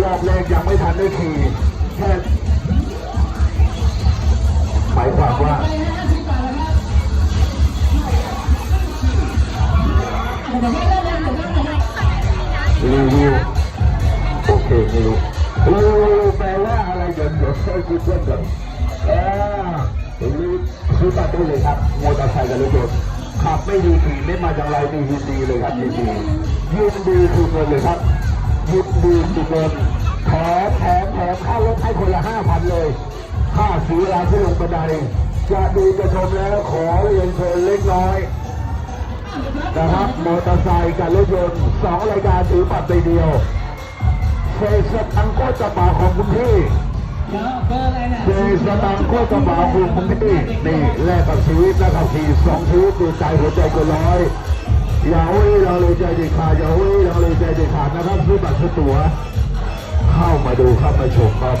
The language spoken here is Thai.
รอบแรกยังไม่ทันได้ขี่แค่หมายความว่ารีวิวโอเคไม่รู้รีวิวแปลว่าอะไรเดี๋ยวเดี๋ยวช่วยกูเพื่อนก่อนอ่ารีวิวคือตัดได้เลยครับมอเตอร์ไซค์กับรถยนต์ขับไม่ดีขี่ไม่มาจังไรนี่ยินดีเลยครับยินดียินดีสุดเลยเลยครับ ยินดีสุดเลยแถมแถมแถมค่ารถให้คนละห้าพันเลย ค่าสีราที่ลงบันไดจะดูจะชมแล้วขอเรียนเชิญเล็กน้อยนะครับมอเตอร์ไซค์กับรถยนต์สองรายการถือบัตรใบเดียวเศษสตังค์ก็จะบาของคุณพี่เดี๋ยวเบอร์อะไรเนี่ยเศษสตังค์ก็จะบาของคุณพี่นี่แลกกับชีวิตนะครับทีสองชีวิตดูใจหัวใจก็ร้อยอย่าเว้เราเลยใจ ใจเด็ดขานะครับซื้อบัตรซื้ตัว เข้ามาดูเข้ามาชมครับ